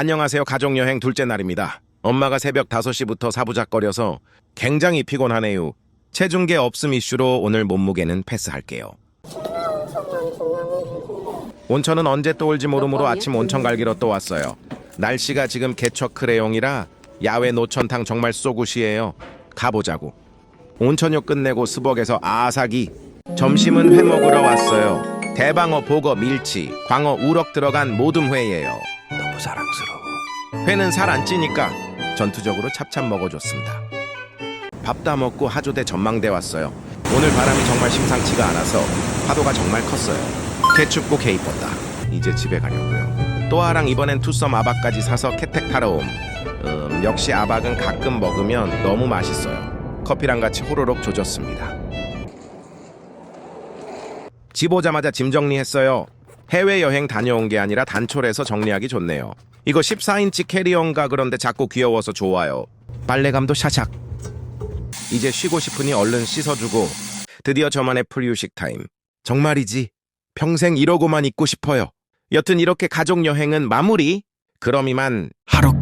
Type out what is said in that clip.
안녕하세요. 가족여행 둘째 날입니다. 엄마가 새벽 5시부터 사부작거려서 굉장히 피곤하네요. 체중계 없음 이슈로 오늘 몸무게는 패스할게요. 온천은 언제 또 올지 모르므로 아침 온천 갈기러 또 왔어요. 날씨가 지금 개척 크레용이라 야외 노천탕 정말 쏘굿이에요. 가보자고. 온천욕 끝내고 스벅에서 아사기. 점심은 회 먹으러 왔어요. 대방어, 보거, 밀치, 광어, 우럭 들어간 모듬 회예요. 사랑스러워. 회는 살 안 찌니까 전투적으로 찹찹 먹어줬습니다. 밥 다 먹고 하조대 전망대 왔어요. 오늘 바람이 정말 심상치가 않아서 파도가 정말 컸어요. 개 춥고 개 이뻤다. 이제 집에 가려고요. 또아랑 이번엔 투썸 아박까지 사서 캐택 타러 옴. 음, 역시 아박은 가끔 먹으면 너무 맛있어요. 커피랑 같이 호로록 조졌습니다. 집 오자마자 짐 정리했어요. 해외여행 다녀온 게 아니라 단촐해서 정리하기 좋네요. 이거 14인치 캐리어인가 그런데 작고 귀여워서 좋아요. 빨래감도 샤샥. 이제 쉬고 싶으니 얼른 씻어주고 드디어 저만의 풀휴식 타임. 정말이지. 평생 이러고만 있고 싶어요. 여튼 이렇게 가족여행은 마무리. 그럼 이만 하루